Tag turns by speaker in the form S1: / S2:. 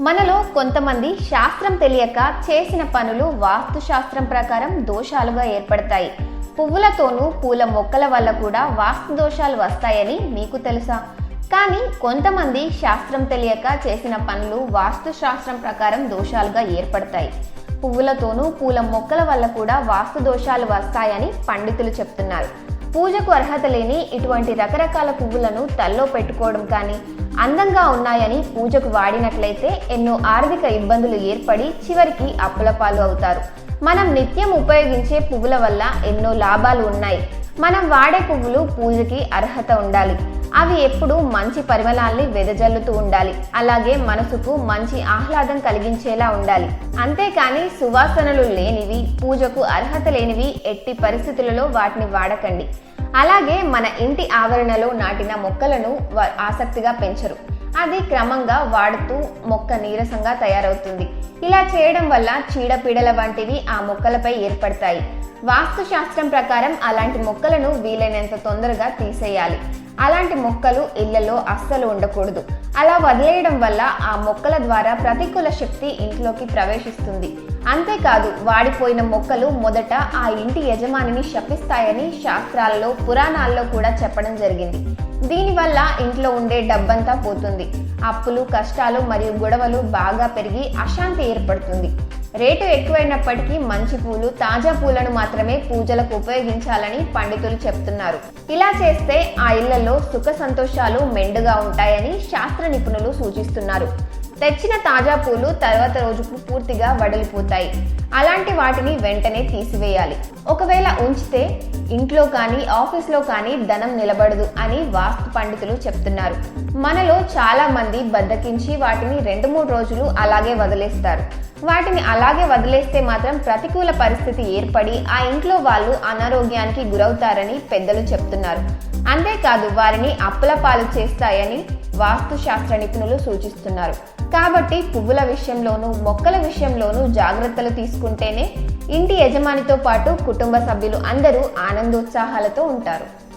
S1: మనలో కొంతమంది శాస్త్రం తెలియక చేసిన పనులు వాస్తు శాస్త్రం ప్రకారం దోషాలుగా ఏర్పడతాయి. పువ్వులతోనూ పూల మొక్కల వల్ల కూడా వాస్తు దోషాలు వస్తాయని మీకు తెలుసా? కానీ కొంతమంది శాస్త్రం తెలియక చేసిన పనులు వాస్తు శాస్త్రం ప్రకారం దోషాలుగా ఏర్పడతాయి. పువ్వులతోనూ పూల మొక్కల వల్ల కూడా వాస్తు దోషాలు వస్తాయని పండితులు చెప్తున్నారు. పూజకు అర్హత లేని ఇటువంటి రకరకాల పువ్వులను తల్లో పెట్టుకోవడం కానీ అందంగా ఉన్నాయని పూజకు వాడినట్లయితే ఎన్నో ఆర్థిక ఇబ్బందులు ఏర్పడి చివరికి అప్పుల పాలు అవుతారు. మనం నిత్యం ఉపయోగించే పువ్వుల వల్ల ఎన్నో లాభాలు ఉన్నాయి. మనం వాడే పువ్వులు పూజకి అర్హత ఉండాలి. అవి ఎప్పుడూ మంచి పరిమళాల్ని వెదజల్లుతూ ఉండాలి. అలాగే మనసుకు మంచి ఆహ్లాదం కలిగించేలా ఉండాలి. అంతేకాని సువాసనలు లేనివి పూజకు అర్హత లేనివి ఎట్టి పరిస్థితులలో వాటిని వాడకండి. అలాగే మన ఇంటి ఆవరణలో నాటిన మొక్కలను వ- ఆసక్తిగా పెంచరు. అది క్రమంగా వాడుతూ మొక్క నీరసంగా తయారవుతుంది. ఇలా చేయడం వల్ల చీడపీడల వంటివి ఆ మొక్కలపై ఏర్పడతాయి. వాస్తు శాస్త్రం ప్రకారం అలాంటి మొక్కలను వీలైనంత తొందరగా తీసేయాలి. అలాంటి మొక్కలు ఇళ్ళలో అస్సలు ఉండకూడదు. అలా వదిలేయడం వల్ల ఆ మొక్కల ద్వారా ప్రతికూల శక్తి ఇంట్లోకి ప్రవేశిస్తుంది. అంతేకాదు వాడిపోయిన మొక్కలు మొదట ఆ ఇంటి యజమానిని శపిస్తాయని శాస్త్రాలలో పురాణాల్లో కూడా చెప్పడం జరిగింది. దీనివల్ల ఇంట్లో ఉండే డబ్బంతా పోతుంది. అప్పులు కష్టాలు మరియు గొడవలు బాగా పెరిగి అశాంతి ఏర్పడుతుంది. రేటు ఎక్కువైనప్పటికీ మంచి పూలు తాజా పూలను మాత్రమే పూజలకు ఉపయోగించాలని పండితులు చెప్తున్నారు. ఇలా చేస్తే ఆ ఇళ్ళలో సుఖ సంతోషాలు మెండుగా ఉంటాయని శాస్త్ర నిపుణులు సూచిస్తున్నారు. తెచ్చిన తాజా పూలు తర్వాత రోజుకు పూర్తిగా వడలిపోతాయి. అలాంటి వాటిని వెంటనే తీసివేయాలి. ఒకవేళ ఉంచితే ఇంట్లో కానీ ఆఫీస్లో కానీ ధనం నిలబడదు అని వాస్తు పండితులు చెప్తున్నారు. మనలో చాలా మంది బద్దకించి వాటిని రెండు మూడు రోజులు అలాగే వదిలేస్తారు. వాటిని అలాగే వదిలేస్తే మాత్రం ప్రతికూల పరిస్థితి ఏర్పడి ఆ ఇంట్లో వాళ్ళు అనారోగ్యానికి గురవుతారని పెద్దలు చెప్తున్నారు. అంతేకాదు వారిని అప్పుల పాలు చేస్తాయని వాస్తు శాస్త్ర నిపుణులు సూచిస్తున్నారు. కాబట్టి పువ్వుల విషయంలోనూ మొక్కల విషయంలోనూ జాగ్రత్తలు తీసుకుంటేనే ఇంటి యజమానితో పాటు కుటుంబ సభ్యులు అందరూ ఆనందోత్సాహాలతో ఉంటారు.